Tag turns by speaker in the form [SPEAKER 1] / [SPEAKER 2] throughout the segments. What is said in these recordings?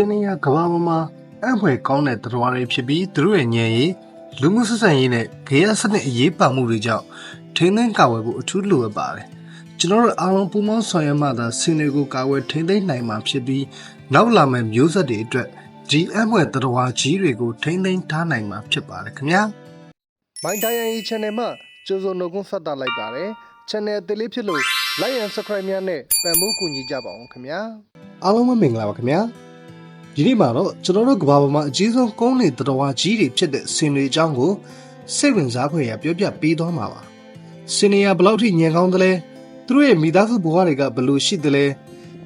[SPEAKER 1] င်းနေရကဘာပေါ်မှာအံ့ဖွယ်ကောင်းတဲ့တရားတွေဖြစ်ပြီးသူတို့ရဲ့ဉာဏ်ရည်လူမှုဆက်ဆံရေးနဲ့ဂေယစနစ်အရေးပါမှုတွေကြောင့်ထိန်းသိမ်းကာဝယ်ဖို့အထူးလိုအပ်ပါတယ်ကျွန်တော်တို့အားလုံးပူးပေါင်းဆောင်ရွက်မှသာစင်တွေကိုကာဝယ်ထိန်းသိမ်းနိုင်မှာဖြစ်ပြီးနောက်လာမယ့်မျိုးဆက်တွေအတွက်ဒီအံ့ဖွယ်တရားကြီးတွေကိုထိန်းသိမ်းထားနိုင်မှာဖြစ်ပါတယ်ခင်ဗျာမိုင်းတိုင်းရဲ့ channel မှာကြိုးစုံနှုတ်ခွန်းဆက်တာလိုက်ပါတယ် channel အသေးလေးဖြစ်လို့ like and subscribe များနဲ့ပံ့ပိုးကူညီကြပါအောင်ခင်ဗျာအားလုံးပဲမင်္ဂလာပါခင်ဗျာ ဒီနေ့မှာတော့ကျွန်တော်တို့ကဘာပေါ်မှာအကြီးဆုံးကုန်းနေတရားကြီးတွေဖြစ်တဲ့စင်တွေအကြောင်းကိုစိတ်ဝင်စားဖွယ်ရပြောပြပေးသွားမှာပါစင်နေရဘယ်လောက်ထိညံကောင်းသလဲသူတို့ရဲ့မိသားစုဘဝတွေကဘယ်လိုရှိသလဲ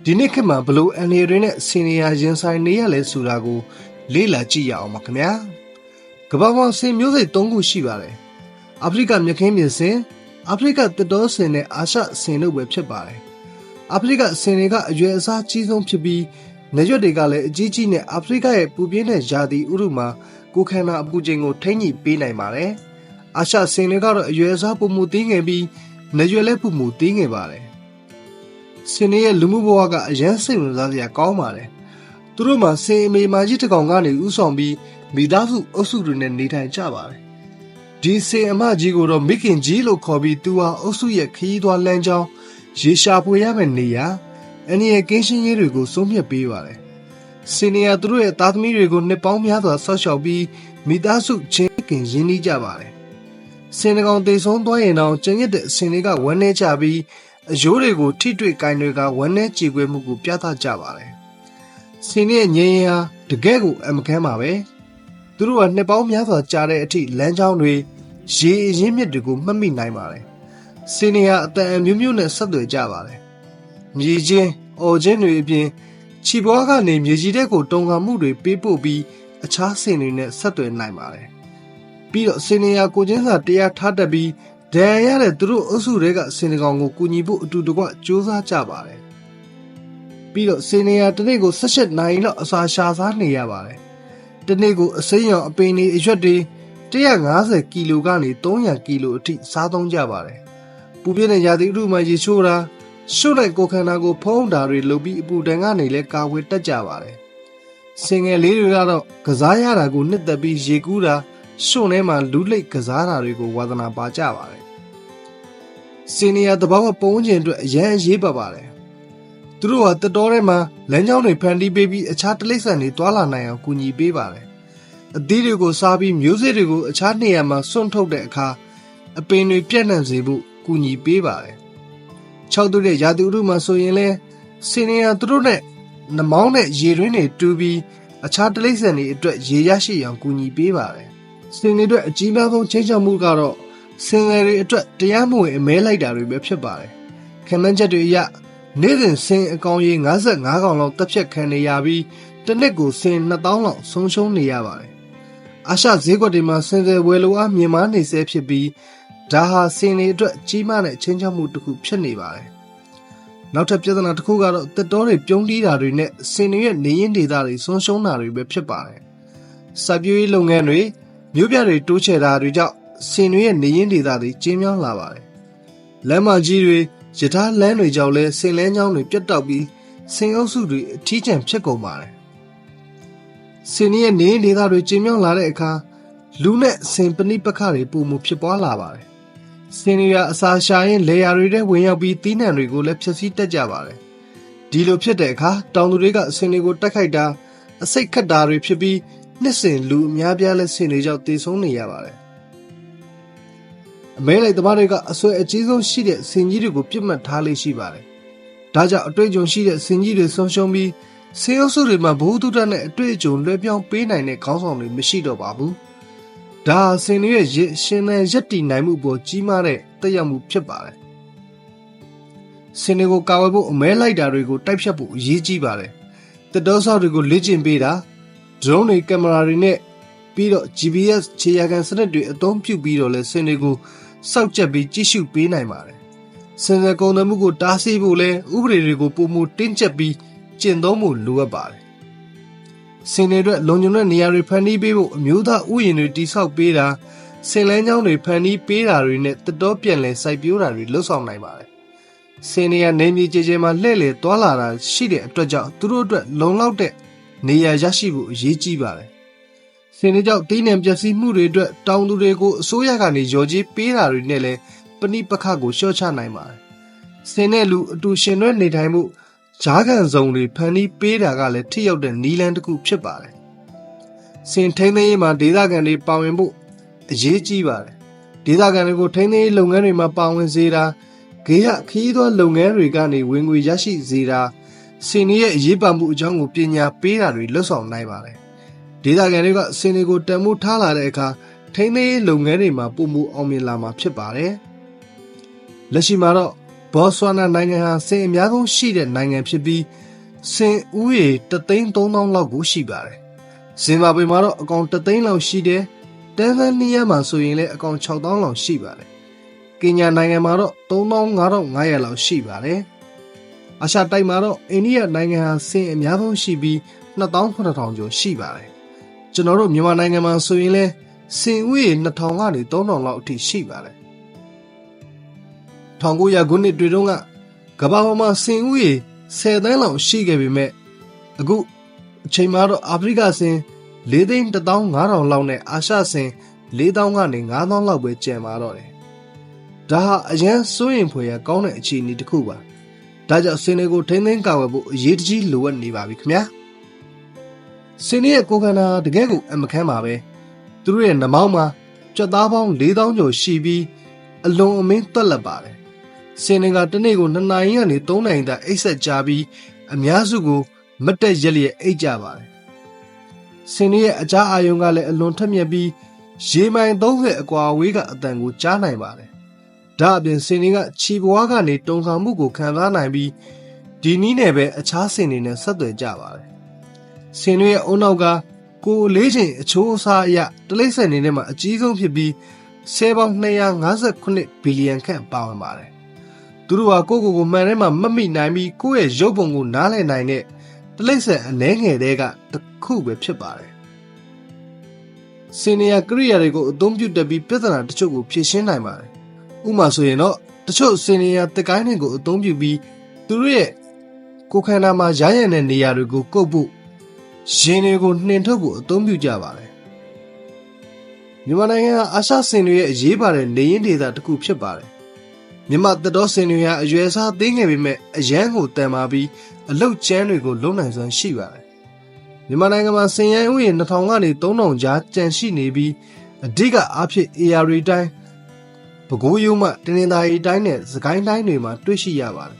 [SPEAKER 1] ဒီနေ့ခေတ်မှာဘယ်လိုအန်ရီတွေနဲ့စင်နေရရင်ဆိုင်နေရလဲဆိုတာကို လေ့လာကြည့်ရအောင်ပါခင်ဗျာကဘာပေါ်စင်မျိုးစိတ်၃ခုရှိပါတယ်အာဖရိကမြက်ခင်းပြင်စင်အာဖရိကတစ်တော်စင်နဲ့အာရှစင်တို့ပဲဖြစ်ပါတယ်အာဖရိကစင်တွေကအရွယ်အစားကြီးဆုံးဖြစ်ပြီး နေရွက်တွေကလည်းအကြီးကြီးနဲ့အာဖရိကရဲ့ပူပြင်းတဲ့ယာတီဥရုမှာကိုခန္ဓာအပူချိန်ကိုထိန်းညှိပေးနိုင်ပါတယ်။အာရှစင်တွေကတော့အရွယ်အစားပုံမှုသေးငယ်ပြီးနေရွက်လည်းပုံမှုသေးငယ်ပါတယ်။စင်တွေရဲ့လူမှုဘဝကအရန်စိတ်ဝင်စားစရာကောင်းပါတယ်။သူတို့မှာစင်အမေမာကြီးတစ်ကောင်ကနေဥဆောင်ပြီးမိသားစုအုပ်စုတွေနဲ့နေထိုင်ကြပါတယ်။ဒီစင်အမကြီးကိုတော့မိခင်ကြီးလို့ခေါ်ပြီးသူဟာအုပ်စုရဲ့ခရီးသွားလမ်းကြောင်းရေရှာဖွေရမယ့်နေရာ အန်ရဲ့ကင်းရှင်းရေးတွေကိုစိုးမြတ်ပေးပါတယ်။စင်နီယာသူတို့ရဲ့သားသမီးတွေကိုနှစ်ပေါင်းများစွာဆော့ရှောက်ပြီးမိသားစုချင်းခင်ရင်းနှီးကြပါတယ်။စင်တကောင်တေဆုံးသွားရင်တော့ကျန်ရတဲ့အစင်တွေကဝမ်းနေကြပြီးအယိုးတွေကိုထိတွေ့ကင်တွေကဝမ်းနေကြည်ခွေမှုကိုပြသကြပါတယ်။စင်ရဲ့ငြိမ်းရင်ဟာတကယ်ကိုအမကန်းပါပဲ။သူတို့ကနှစ်ပေါင်းများစွာကြာတဲ့အထိလမ်းကြောင်းတွေရေအရင်းမြစ်တွေကိုမှတ်မိနိုင်ပါတယ်။စင်နီယာအတန်အမျိုးမျိုးနဲ့ဆက်သွယ်ကြပါတယ်။မြေချင်း အော်ချင်းတွေအပြင်ခြိပွားကနေမြေကြီးတဲ့ကိုတုံကမှုတွေပေးပို့ပြီးအခြားစင်တွေနဲ့ဆက်သွယ်နိုင်ပါတယ်။ပြီးတော့စင်နေရကိုချင်းစာတရားထားတတ်ပြီးဒဏ်ရာရတဲ့သူတို့အုပ်စုတွေကစင်တကောင်ကိုကူညီဖို့အတူတကွစူးစမ်းကြပါတယ်။ပြီးတော့စင်နေရတစ်နေ့ကို18နာရီလောက်အစာရှာစားနေရပါတယ်။တစ်နေ့ကိုအစိမ်းရောင်အပင်တွေအရွက်တွေ150ကီလိုကနေ300ကီလိုအထိစားသုံးကြပါတယ်။ပူပြင်းတဲ့ရာသီဥတုမှာရေချိုးတာ ရှုလိုက်ကိုခန္ဓာကိုဖုံးတာတွေလုပ်ပြီးအပူတန်ကနေလဲကာဝယ်တတ်ကြပါတယ်။စင်ငယ်လေးတွေကတော့ကစားရတာကိုနှစ်သက်ပြီးရေကူးတာရှုံထဲမှာလူးလိတ်ကစားတာတွေကိုဝါသနာပါကြပါတယ်။စင်နီယာတဘာဝပုံးကျင်အတွက်အရန်အရေးပါပါတယ်။သူတို့ဟာတတော်ထဲမှာလမ်းကြောင်းတွေဖန်တီးပေးပြီးအခြားတလိษံတွေတွာလာနိုင်အောင်ကူညီပေးပါတယ်။အသီးတွေကိုစားပြီးမျိုးစေ့တွေကိုအခြားနေရာမှာစွန့်ထုတ်တဲ့အခါအပင်တွေပြန့်နှံ့စေဖို့ကူညီပေးပါတယ်။ ၆သူတဲ့ရာသီဥတုမှာဆိုရင်လဲစင်နေရသူတို့နဲ့နှမောင်းနဲ့ရေတွင်းတွေတူးပြီးအခြားတလိမ့်ဆန်တွေအတွက်ရေရရှိအောင်ကူညီပေးပါတယ်။စင်တွေအတွက်အကြီးမားဆုံးချိန်ချမှုကတော့စင်ငယ်တွေအတွက်တရားမဝင်အမဲလိုက်တာတွေပဲဖြစ်ပါတယ်။ခံမှန်းချက်တွေအရနေ့စဉ်စင်အကောင်ရေ55ကောင်လောက်တက်ဖြတ်ခံနေရပြီးတစ်နှစ်ကိုစင်2000လောက်ဆုံးရှုံးနေရပါတယ်။အာရှဈေးကွက်တွေမှာစင်စယ်ဝယ်လိုအားမြင်မာနေဆဲဖြစ်ပြီး ဒါဟာစင်တွေအတွက်ကြီးမားတဲ့ချင်းချောက်မှုတစ်ခုဖြစ်နေပါတယ်။နောက်ထပ်ပြဿနာတစ်ခုကတော့တက်တော်တွေပြုံးတီးတာတွေနဲ့စင်တွေရဲ့နေရင်ဒေသတွေဆုံးရှုံးတာတွေပဲဖြစ်ပါတယ်။စိုက်ပျိုးရေးလုပ်ငန်းတွေမြို့ပြတွေတိုးချဲ့တာတွေကြောင့်စင်တွေရဲ့နေရင်ဒေသတွေကျဉ်းမြောင်းလာပါတယ်။လမ်းမကြီးတွေယထာလမ်းတွေကြောင့်လဲစင်လန်းချောင်းတွေပြတ်တောက်ပြီးစင်အုပ်စုတွေအထီးကျန်ဖြစ်ကုန်ပါတယ်။စင်ရဲ့နေရင်ဒေသတွေကျဉ်းမြောင်းလာတဲ့အခါလူနဲ့စင်ပဏိပခတွေပုံမှုဖြစ်ပွားလာပါတယ် စင်ရီယာအစာရှာရင်လေယာတွေထဲဝင်ရောက်ပြီးတီးနှံတွေကိုလည်းဖျက်ဆီးတတ်ကြပါတယ်။ဒီလိုဖြစ်တဲ့အခါတောင်သူတွေကစင်တွေကိုတက်ခိုက်တာအစိတ်ခတ်တာတွေဖြစ်ပြီးနှစ်စဉ်လူအများပြားလဲစင်တွေကြောင့်တည်ဆုံးနေရပါတယ်။အမဲလိုက်သမားတွေကအဆွဲအကြီးဆုံးရှိတဲ့စင်ကြီးတွေကိုပြစ်မှတ်ထားလေးရှိပါတယ်။ဒါကြောင့်အတွေ့အကြုံရှိတဲ့စင်ကြီးတွေဆုံးရှုံးပြီးစင်အုပ်စုတွေမှာဘ ഹു တုဒ္ဒနဲ့အတွေ့အကြုံလွှဲပြောင်းပေးနိုင်တဲ့ခေါင်းဆောင်တွေမရှိတော့ပါဘူး။ ဒါစင်တွေရဲ့ရှင်တဲ့ရက်တည်နိုင်မှုပေါ်ကြီးမားတဲ့တက်ရောက်မှုဖြစ်ပါတယ်။စင်တွေကိုကာဝယ်ဖို့အမဲလိုက်တာတွေကိုတိုက်ဖြတ်ဖို့အရေးကြီးပါတယ်။တက်တော်ဆောက်တွေကိုလေ့ကျင့်ပေးတာ drone တွေကင်မရာတွေနဲ့ပြီးတော့ GPS ခြေရာခံစနစ်တွေအသုံးပြုပြီးတော့လဲစင်တွေကိုစောက်ကြက်ပြီးကြည့်ရှုပေးနိုင်ပါတယ်။စင်စယ်ကုန်သွယ်မှုကိုတားဆီးဖို့လဲဥပဒေတွေကိုပုံမှုတင်းကျပ်ပြီးကျင့်သုံးဖို့လိုအပ်ပါတယ် စင်တွေအတွက်လုံခြုံတဲ့နေရာတွေဖန်တီးပေးဖို့အမျိုးသားဥယျာဉ်တွေတိစောက်ပေးတာစင်လန်းချောင်းတွေဖန်တီးပေးတာတွေနဲ့တတော်ပြန်လဲစိုက်ပျိုးတာတွေလှုပ်ဆောင်နိုင်ပါတယ်စင်တွေကနေမြေကျေကျေမှာလှဲ့လေသွားလာတာရှိတဲ့အတွက်ကြောင့်သူတို့အတွက်လုံလောက်တဲ့နေရာရရှိဖို့အရေးကြီးပါတယ်။စင်တွေကြောင့်တင်းနံပျက်စီးမှုတွေအတွက်တောင်သူတွေကိုအစိုးရကနေရော်ကြီးပေးတာတွေနဲ့လည်းပဏိပခကိုလျှော့ချနိုင်ပါတယ်။စင်နဲ့လူအတူရှင်တွဲနေထိုင်မှု ဂျားကန်စုံတွေဖန်တီးပေးတာကလည်းထိရောက်တဲ့နီလန်းတစ်ခုဖြစ်ပါတယ်။စင်ထိန်းသိမ်းရေးမှာဒေသခံတွေပါဝင်ဖို့အရေးကြီးပါတယ်။ဒေသခံတွေကိုထိန်းသိမ်းရေးလုပ်ငန်းတွေမှာပါဝင်စေတာဂေယခီးသောလုပ်ငန်းတွေကနေဝင်ငွေရရှိစေတာစင်ရဲ့အရေးပါမှုအကြောင်းကိုပညာပေးတာတွေလွတ်ဆောင်နိုင်ပါတယ်။ဒေသခံတွေကစင်တွေကိုတန်မိုးထားလာတဲ့အခါထိန်းသိမ်းရေးလုပ်ငန်းတွေမှာပုံမှုအောင်မြင်လာမှာဖြစ်ပါတယ်။လက်ရှိမှာတော့ ဘော့ဆွာနာနိုင်ငံဟာစင်အများဆုံးရှိတဲ့နိုင်ငံဖြစ်ပြီးစင်ဥယေ33000လောက်ကိုရှိပါတယ်။ဇင်ဘာဘွေမှာတော့အကောင်3သိန်းလောက်ရှိတယ်။တန်ဇန်နီးယားမှာဆိုရင်လည်းအကောင်6000လောက်ရှိပါတယ်။ကင်ညာနိုင်ငံမှာတော့3500လောက်ရှိပါတယ်။အာရှတိုက်မှာတော့အိန္ဒိယနိုင်ငံဟာစင်အများဆုံးရှိပြီး28000ကျော်ရှိပါတယ်။ကျွန်တော်တို့မြန်မာနိုင်ငံမှာဆိုရင်လည်းစင်ဥယေ2000ကနေ3000လောက်အထိရှိပါတယ် 1900ခုနှစ်တွေတုန်းကကမ္ဘာပေါ်မှာစင်ဥယေ10သန်းလောက်ရှိခဲ့ပေမဲ့အခုအချိန်မှာတော့အာဖရိကစင်၄သိန်း15000လောက်နဲ့အာရှစင်4000ကနေ9000လောက်ပဲကျန်ပါတော့တယ်။ဒါဟာအရန်စိုးရင်ဖွယ်ရကောင်းတဲ့အခြေအနေတစ်ခုပါ။ဒါကြောင့်စင်တွေကိုထိမ့်သိမ်းကာဝယ်ဖို့အရေးတကြီးလိုအပ်နေပါပြီခင်ဗျာ။စင်ရဲ့ကိုယ်ခန္ဓာတကယ်ကိုအမခမ်းပါပဲ။သူတို့ရဲ့နှမောင်းမှာကြက်သားပေါင်း4000ကျော်ရှိပြီးအလွန်အမင်းသွက်လက်ပါတယ်။ စင်တွေကတစ်နေ့ကို2နာရီကနေ3နာရီသာအိပ်ဆက်ကြပြီးအများစုကိုမတ်တက်ရက်လျက်အိပ်ကြပါတယ်။စင်ရဲ့အကြားအာယုံကလည်းအလွန်ထက်မြက်ပြီးရေမိုင်30အကွာအဝေးကအတန်ကိုကြားနိုင်ပါတယ်။ဒါအပြင်စင်တွေကခြီပွားကနေတုံဆောင်မှုကိုခံစားနိုင်ပြီးဒီနည်းနဲ့ပဲအခြားစင်တွေနဲ့ဆက်သွယ်ကြပါတယ်။စင်တွေရဲ့အုံနောက်ကကိုယ်လေးချိန်အချိုးအစားအရတလိမ့်ဆန်နေနဲ့မှာအကြီးဆုံးဖြစ်ပြီးဆဲပေါင်း258ဘီလီယံခန့်ပါဝင်ပါတယ်။ သူတို့ဟာကိုယ့်ကိုယ်ကိုမှန်ထဲမှာမမိနိုင်ပြီးကိုယ့်ရဲ့ရုပ်ပုံကိုနားလည်နိုင်တဲ့တလိမ့်ဆန်အနှဲငယ်တွေကတစ်ခုပဲဖြစ်ပါတယ်။စင်နီယာကရိယာတွေကိုအသုံးပြုတတ်ပြီးပြဿနာတချို့ကိုဖြေရှင်းနိုင်ပါတယ်။ဥပမာဆိုရင်တော့တချို့စင်နီယာတကိုင်းတွေကိုအသုံးပြုပြီးသူတို့ရဲ့ကိုယ်ခန္ဓာမှာရရတဲ့နေရာတွေကိုကုတ်ဖို့ရင်တွေကိုနှင်ထုတ်ဖို့အသုံးပြုကြပါတယ်မြန်မာနိုင်ငံဟာအာရှစင်တွေရဲ့အရေးပါတဲ့နေရင်းဒေသတစ်ခုဖြစ်ပါတယ် မြန်မာသတော်စင်တွေဟာအရွယ်စားသေးငယ်ပေမဲ့အရန်ကိုတန်မာပြီးအလုတ်ကျန်းတွေကိုလုံနိုင်စွမ်းရှိပါတယ်မြန်မာနိုင်ငံမှာစင်ရိုင်းဥယျာဉ်2000ကနေ3000ကြားကျန်ရှိနေပြီးအဓိကအားဖြင့် AR တိုင်းပဲခူးရိုးမှတင်းနေသာရီတိုင်းနဲ့စကိုင်းတိုင်းတွေမှာတွေ့ရှိရပါတယ်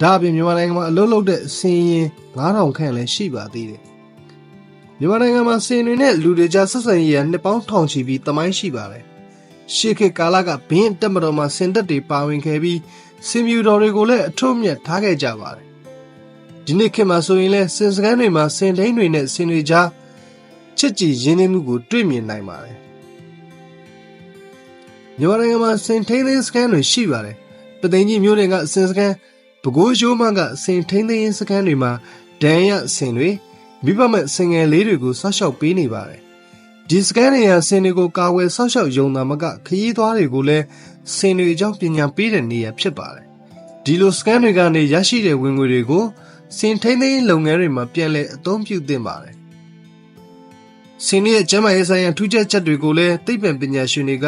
[SPEAKER 1] ဒါအပြင်မြန်မာနိုင်ငံမှာအလုပ်လုပ်တဲ့စင်ရင်9000ခန့်လည်းရှိပါသေးတယ်မြန်မာနိုင်ငံမှာစင်တွေနဲ့လူတွေကြားဆက်ဆံရေးရနှစ်ပေါင်းထောင်ချီပြီးတမိုင်းရှိပါတယ်။ ရှေးခေတ်ကာလကဘင်းတက်မတော်မှာစင်တက်တွေပါဝင်ခဲ့ပြီးစင်မြူတော်တွေကိုလည်းအထွတ်မြတ်ထားခဲ့ကြပါတယ်။ဒီနေ့ခေတ်မှာဆိုရင်လည်းစင်စကန်းတွေမှာစင်ဒိန်းတွေနဲ့စင်တွေကြားချစ်ကြည်ရင်းနှီးမှုကိုတွေ့မြင်နိုင်ပါတယ်။မြန်မာနိုင်ငံမှာစင်ထိန်းသိမ်းစကန်တွေရှိပါတယ်။ပသိမ်ကြီးမြို့တွေကစင်စကန်ပဲခူးရိုးမကစင်ထိန်းသိမ်းစကန်တွေမှာဒဏ်ရစင်တွေမိဘမဲ့စင်ငယ်လေးတွေကိုဆောက်ရှောက်ပေးနေပါတယ်။ ဒီစကန်တွေရဆင်တွေကိုကာဝယ်ဆောက်ရှောက်ယုံတာမကခရီးသွားတွေကိုလည်းဆင်တွေအကြောင်းပညာပေးတဲ့နေရာဖြစ်ပါတယ်။ဒီလိုစကန်တွေကနေရရှိတဲ့ဝင်ငွေတွေကိုစင်ထိန်းသိမ်းလုပ်ငန်းတွေမှာပြန်လည်အသုံးပြုသင့်ပါတယ်။စင်ရဲ့ကျန်းမာရေးဆိုင်ရာထူးခြားချက်တွေကိုလည်းသိပ္ပံပညာရှင်တွေက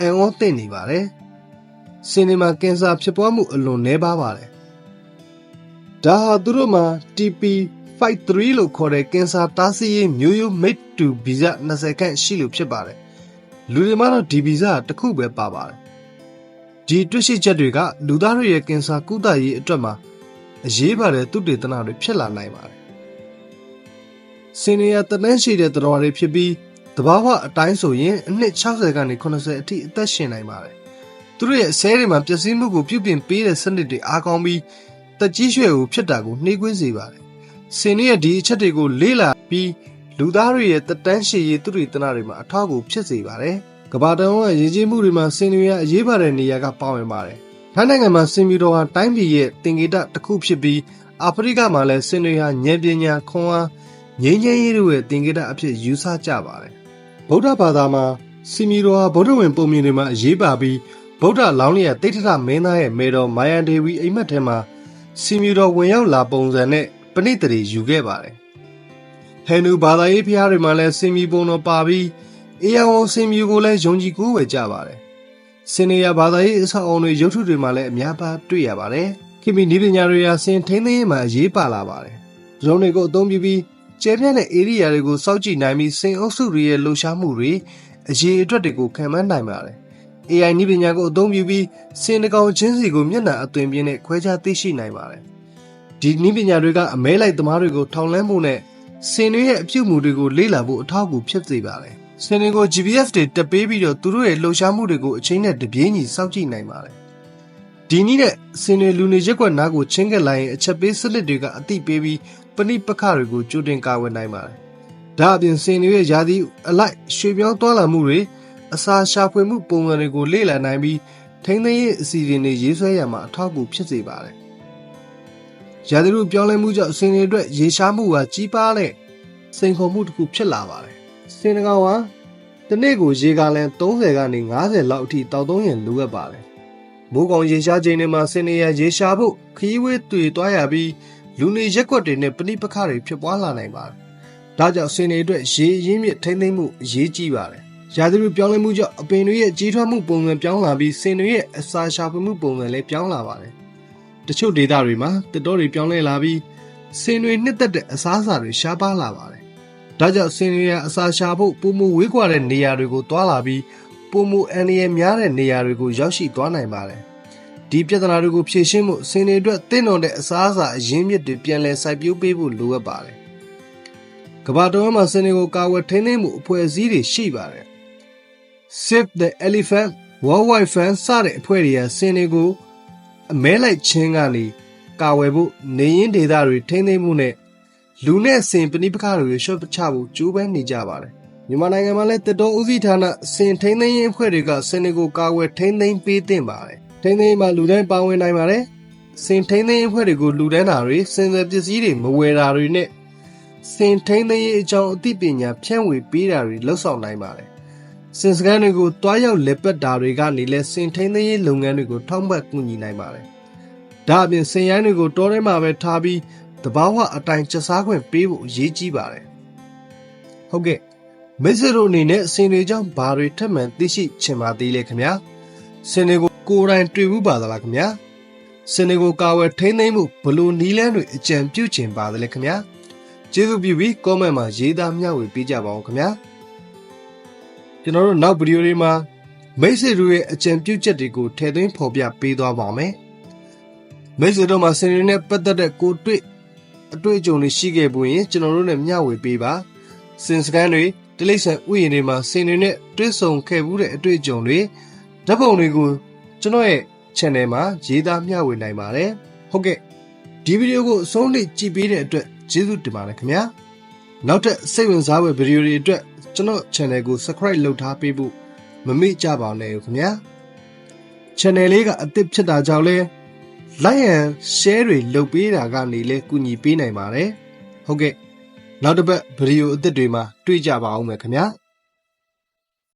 [SPEAKER 1] အံ့ဩသင့်နေပါတယ်။စင်တွေမှာကင်ဆာဖြစ်ပွားမှုအလွန်နည်းပါးပါတယ်။ဒါဟာသူတို့မှာ TP 53လို့ခေါ်တဲ့ကင်ဆာတားဆီးရေးမျိုးရိုးမိတ်တူဗီဇ20ခန့်ရှိလို့ဖြစ်ပါတယ်။လူတွေမှာတော့ဒီဗီဇတစ်ခုပဲပါပါတယ်။ဒီတွေ့ရှိချက်တွေကလူသားတွေရဲ့ကင်ဆာကုသရေးအတွက်မှာအရေးပါတဲ့သုတေသနတွေဖြစ်လာနိုင်ပါတယ်။စင်နီယာတနန်းရှိတဲ့တော်တွေဖြစ်ပြီးတဘာဝအတိုင်းဆိုရင်အနှစ်60ကနေ80အထိအသက်ရှင်နိုင်ပါတယ်။သူတို့ရဲ့ဆဲတွေမှာပျက်စီးမှုကိုပြုပြင်ပေးတဲ့စနစ်တွေအားကောင်းပြီးတက်ကြီးရွှဲကိုဖြစ်တာကိုနှေးကွေးစေပါတယ် စင်ရဲ့ဒီအချက်တွေကိုလေ့လာပြီးလူသားတွေရဲ့တက်တန်းရှည်ရေးသူရိတနာတွေမှာအထောက်အကူဖြစ်စေပါတယ်။ကဘာတန်ကရည်ကြီးမှုတွေမှာစင်တွေရဲ့အရေးပါတဲ့နေရာကပါဝင်ပါတယ်။ထိုင်းနိုင်ငံမှာစင်မီတော်ဟာတိုင်းပြည်ရဲ့တင်ကေတတစ်ခုဖြစ်ပြီးအာဖရိကမှာလည်းစင်တွေဟာဉာဏ်ပညာခွန်အားငြိမ်းချမ်းရေးတို့ရဲ့တင်ကေတအဖြစ်ယူဆကြပါတယ်။ဗုဒ္ဓဘာသာမှာစင်မီတော်ဟာဗုဒ္ဓဝင်ပုံမြင်တွေမှာအရေးပါပြီးဗုဒ္ဓလောင်းလျက်တိဋ္ဌမင်းသားရဲ့မေတော်မာယန်ဒေဝီအိမ်မက်ထဲမှာစင်မီတော်ဝင်ရောက်လာပုံစံနဲ့ ပဏိတရီယူခဲ့ပါတယ်။ဟန်နူဘာသာရေးဖျားတွေမှာလည်းစင်မီပုံတော်ပါပြီးအေယောင်စင်မီကိုလည်းယုံကြည်ကိုးဝယ်ကြပါတယ်စင်နေရဘာသာရေးအဆောက်အအုံတွေရုပ်ထုတွေမှာလည်းအများပါတွေ့ရပါတယ်ခင်ဗျနီးပညာတွေဟာစင်ထိန်းသိမ်းရေးမှာအရေးပါလာပါတယ်ဒရုန်းတွေကိုအသုံးပြုပြီးကျဲပြန့်တဲ့ဧရိယာတွေကိုစောင့်ကြည့်နိုင်ပြီးစင်အုပ်စုတွေရဲ့လှုပ်ရှားမှုတွေအရေးအတွက်တွေကိုခံမှန်းနိုင်ပါတယ် AI နည်းပညာကိုအသုံးပြုပြီးစင်တကောင်ချင်းစီကိုမျက်နှာအသွင်ပြင်းနဲ့ခွဲခြားသိရှိနိုင်ပါတယ်။ ဒီနည်းပညာတွေကအမဲလိုက်သမားတွေကိုထောင်လန်းဖို့နဲ့စင်တွေရဲ့အပြုတ်မှုတွေကိုလေ့လာဖို့အထောက်အကူဖြစ်စေပါတယ်။စင်တွေကို GPS တွေတက်ပေးပြီးတော့သူတို့ရဲ့လှုပ်ရှားမှုတွေကိုအချိန်နဲ့တပြေးညီစောင့်ကြည့်နိုင်ပါတယ်။ဒီနည်းနဲ့စင်တွေလူနေရက်ွက်နားကိုချင်းကပ်လိုက်ရင်အချက်ပေးစနစ်တွေကအတိပေးပြီးပဏိပခတွေကိုကြိုတင်ကာဝယ်နိုင်ပါတယ်။ဒါအပြင်စင်တွေရဲ့ယာတိအလိုက်ရွှေပြောင်းသွားလာမှုတွေအစာရှာဖွေမှုပုံစံတွေကိုလေ့လာနိုင်ပြီးထိန်းသိမ်းရေးအစီအစဉ်တွေရေးဆွဲရမှာအထောက်အကူဖြစ်စေပါတယ်။ ရာသီဥတုပြောင်းလဲမှုကြောင့်စင်တွေအတွက်ရေရှားမှုဟာကြီးပါးတဲ့စိန်ခေါ်မှုတစ်ခုဖြစ်လာပါတယ်။စင်တကောင်ဟာတစ်နေ့ကိုရေကလန်30ကနေ50လောက်အထိတောက်သုံးရင်လိုအပ်ပါတယ်။မိုးကောင်ရေရှားချိန်တွေမှာစင်နေရရေရှားဖို့ခရီးဝေးတွေ့သွားရပြီးလူနေရက်ွက်တွေနဲ့ပဏိပခတွေဖြစ်ပွားလာနိုင်ပါတယ်။ဒါကြောင့်စင်တွေအတွက်ရေရင်းမြစ်ထိန်းသိမ်းမှုအရေးကြီးပါတယ်။ရာသီဥတုပြောင်းလဲမှုကြောင့်အပင်တွေရဲ့ကြီးထွားမှုပုံစံပြောင်းလာပြီးစင်တွေရဲ့အစာရှာဖွေမှုပုံစံလည်းပြောင်းလာပါတယ်။ တချို့ဒေသတွေမှာတစ်တော်တွေပြောင်းလဲလာပြီးစင်တွေနှစ်သက်တဲ့အစားအစာတွေရှားပါလာပါတယ်။ဒါကြောင့်စင်တွေရဲ့အစာရှာဖို့ပုံမဝေးကွာတဲ့နေရာတွေကိုတွာလာပြီးပုံမအန်ရည်များတဲ့နေရာတွေကိုရောက်ရှိသွားနိုင်ပါတယ်။ဒီပြဿနာတွေကိုဖြေရှင်းမှုစင်တွေအတွက်တင့်တော်တဲ့အစားအစာအရင်းမြစ်တွေပြန်လည်စိုက်ပျိုးပေးဖို့လိုအပ်ပါတယ်။ကမ္ဘာတော်မှာစင်တွေကိုကာဝယ်ထိန်းသိမ်းမှုအဖွဲ့အစည်းတွေရှိပါတယ်။ Save the Elephant Worldwide Fund စတဲ့အဖွဲ့တွေကစင်တွေကို အမဲလိုက်ချင်းကနေကာဝယ်ဖို့နေရင်ဒေသတွေထိန်းသိမ်းမှုနဲ့လူနဲ့စင်ပဏိပခါတွေရှော့ပချဖို့ကြိုးပမ်းနေကြပါတယ်မြန်မာနိုင်ငံမှာလည်းတတော်ဦးစီးဌာနစင်ထိန်းသိမ်းရေးအဖွဲ့တွေကစင်တွေကိုကာဝယ်ထိန်းသိမ်းပေးသင့်ပါတယ်ထိန်းသိမ်းမှာလူတိုင်းပါဝင်နိုင်ပါတယ်စင်ထိန်းသိမ်းအဖွဲ့တွေကိုလူဒန်းတာတွေစင်စယ်ပစ္စည်းတွေမဝယ်တာတွေနဲ့စင်ထိန်းသိမ်းရေးအကြောင်းအသိပညာဖြန့်ဝေပေးတာတွေလှုပ်ဆောင်နိုင်ပါတယ် စင်စကန်တွေကိုတွားရောက်လက်ပတ်တာတွေကနေလဲစင်ထိန်းသိမ်းရေးလုပ်ငန်းတွေကိုထောက်ပံ့ကူညီနိုင်ပါတယ်။ဒါအပြင်စင်ရိုင်းတွေကိုတောထဲမှာပဲထားပြီးတဘာဝအတိုင်းချက်စားခွင့်ပေးဖို့အရေးကြီးပါတယ်။ဟုတ်ကဲ့မိတ်ဆွေတို့အနေနဲ့စင်တွေကြောင့်ဘာတွေထပ်မံသိရှိချင်ပါသေးလဲခင်ဗျာ။စင်တွေကိုကိုယ်တိုင်တွေ့ဘူးပါသလားခင်ဗျာ။စင်တွေကိုကာဝယ်ထိန်းသိမ်းမှုဘလို့နီးလန်းတွေအကြံပြုချင်ပါသလဲခင်ဗျာ။ကျေးဇူးပြုပြီး comment မှာရေးသားမျှဝေပေးကြပါဦးခင်ဗျာ။ ကျွန်တော်တို့နောက်ဗီဒီယိုတွေမှာမိတ်ဆွေတို့ရဲ့အကြံပြုချက်တွေကိုထည့်သွင်းဖော်ပြပေးသွားပါမယ်မိတ်ဆွေတို့မှာစင်ရနဲ့ပတ်သက်တဲ့ကိုတွေ့အတွေ့အကြုံတွေရှိခဲ့ပွရင်ကျွန်တော်တို့နဲ့မျှဝေပေးပါစင်စကန်တွေတိလိษံဥယျာဉ်တွေမှာစင်တွေနဲ့တွေ့ဆုံခဲ့မှုတဲ့အတွေ့အကြုံတွေဓာတ်ပုံတွေကိုကျွန်တော်ရဲ့ channel မှာရေးသားမျှဝေနိုင်ပါတယ်ဟုတ်ကဲ့ဒီဗီဒီယိုကိုအဆုံးထိကြည့်ပေးတဲ့အတွက်ကျေးဇူးတင်ပါတယ်ခင်ဗျာ နောက်ထပ်စိတ်ဝင်စားဖွယ်ဗီဒီယိုတွေအတွက်ကျွန်တော် channel ကို subscribe လုပ်ထားပေးဖို့မမေ့ကြပါနဲ့ခင်ဗျာ channel လေးကအသစ်ဖြစ်တာကြောင့်လဲ like and share တွေလုပ်ပေးတာကနေလဲကူညီပေးနိုင်ပါတယ်ဟုတ်ကဲ့နောက်တစ်ပတ်ဗီဒီယိုအသစ်တွေမှာတွေ့ကြပါအောင်မယ်ခင်ဗျာ